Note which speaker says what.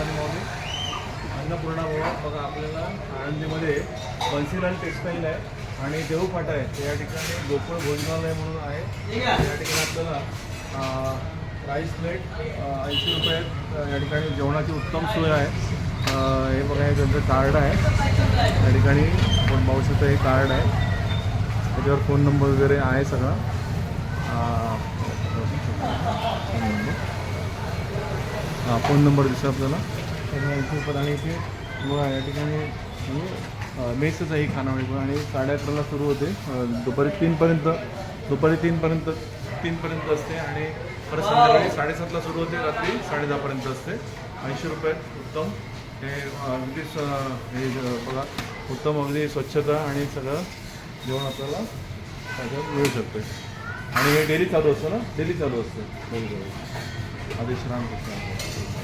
Speaker 1: आणि माऊली अन्नपूर्णा भवन बघा आपल्याला आळंदीमध्ये बन्सीलाल टेक्सटाईल आहे आणि देऊ फाटा आहे. त्या या ठिकाणी गोकुळ भोजनालय म्हणून आहे. या ठिकाणी आपल्याला राईस प्लेट ऐंशी रुपये या ठिकाणी जेवणाची उत्तम सोय आहे. हे बघा हे त्यांचं कार्ड आहे. या ठिकाणी आपण पाहू शकतो हे कार्ड आहे. त्याच्यावर फोन नंबर वगैरे आहे सगळा. फोन नंबर हां फोन नंबर दिसतो आपल्याला. तर ऐंशी रुपयात आणि इथे बघा या ठिकाणी म्हणजे, मेसच आहे खानावळी पण आणि साडे अकराला सुरू होते. दुपारी तीनपर्यंत दुपारी तीनपर्यंत तीनपर्यंत असते आणि परत संध्याकाळी साडेसातला सुरू होते रात्री साडेदहापर्यंत असते. ऐंशी रुपये उत्तम. हे अगदी हे बघा उत्तम अगदी स्वच्छता आणि सगळं जेवण आपल्याला मिळू शकतं. आणि हे डेली चालू असतं ना? डेली चालू असतं. 아베시라는 곳이라고.